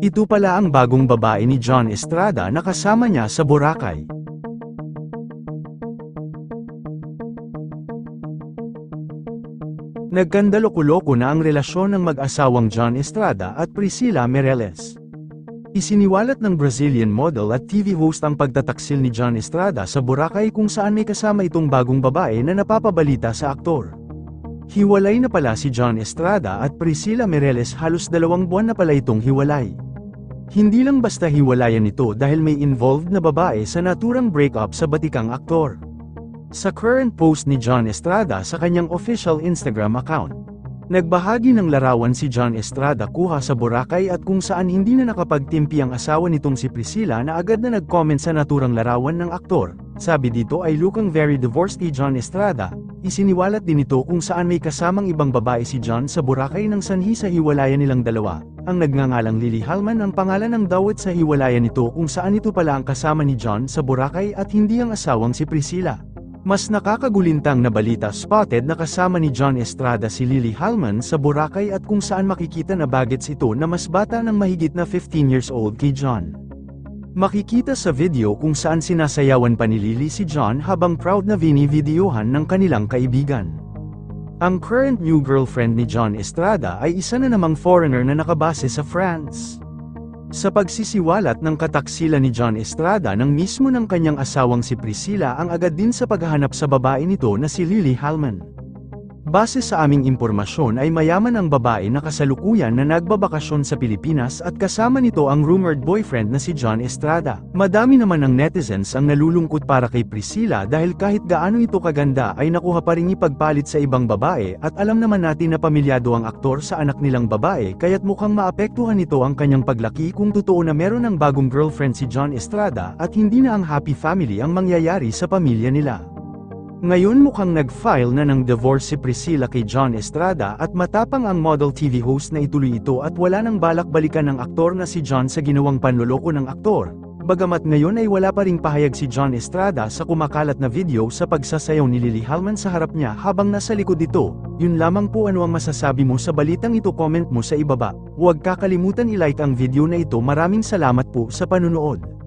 Ito pala ang bagong babae ni John Estrada na kasama niya sa Boracay. Nagkandaloko-loko na ang relasyon ng mag-asawang John Estrada at Priscilla Mireles. Isiniwalat ng Brazilian model at TV host ang pagtataksil ni John Estrada sa Boracay kung saan may kasama itong bagong babae na napapabalita sa aktor. Hiwalay na pala si John Estrada at Priscilla Mireles halos dalawang buwan na pala itong hiwalay. Hindi lang basta hiwalayan ito dahil may involved na babae sa naturang breakup sa batikang aktor. Sa current post ni John Estrada sa kanyang official Instagram account, nagbahagi ng larawan si John Estrada kuha sa Boracay at kung saan hindi na nakapagtimpi ang asawa nitong si Priscilla na agad na nag-comment sa naturang larawan ng aktor. Sabi dito ay looking very divorced kay John Estrada, isiniwalat din ito kung saan may kasamang ibang babae si John sa Boracay ng sanhi sa hiwalayan nilang dalawa. Ang nagngangalang Lily Halman ang pangalan ng dawit sa hiwalayan nito kung saan ito pala ang kasama ni John sa Boracay at hindi ang asawang si Priscilla. Mas nakakagulintang na balita spotted na kasama ni John Estrada si Lily Halman sa Boracay at kung saan makikita na bagets ito na mas bata ng mahigit na 15 years old kay John. Makikita sa video kung saan sinasayawan pa ni Lily si John habang proud na vini-videohan ng kanilang kaibigan. Ang current new girlfriend ni John Estrada ay isa na namang foreigner na nakabase sa France. Sa pagsisiwalat ng kataksilan ni John Estrada ng mismo ng kanyang asawang si Priscilla ang agad din sa paghahanap sa babae nito na si Lily Halman. Base sa aming impormasyon ay mayaman ang babae na kasalukuyan na nagbabakasyon sa Pilipinas at kasama nito ang rumored boyfriend na si John Estrada. Madami naman ang netizens ang nalulungkot para kay Priscilla dahil kahit gaano ito kaganda ay nakuha pa rin ipagpalit sa ibang babae at alam naman natin na pamilyado ang aktor sa anak nilang babae kaya't mukhang maapektuhan nito ang kanyang paglaki kung totoo na meron ng bagong girlfriend si John Estrada at hindi na ang happy family ang mangyayari sa pamilya nila. Ngayon mukhang nag-file na ng divorce si Priscilla kay John Estrada at matapang ang model TV host na ituloy ito at wala nang balak balikan ng aktor na si John sa ginawang panloloko ng aktor. Bagamat ngayon ay wala pa ring pahayag si John Estrada sa kumakalat na video sa pagsasayaw ni Lily Halman sa harap niya habang nasa likod ito, yun lamang po ano ang masasabi mo sa balitang ito comment mo sa ibaba. Huwag kakalimutan i-like ang video na ito maraming salamat po sa panunood.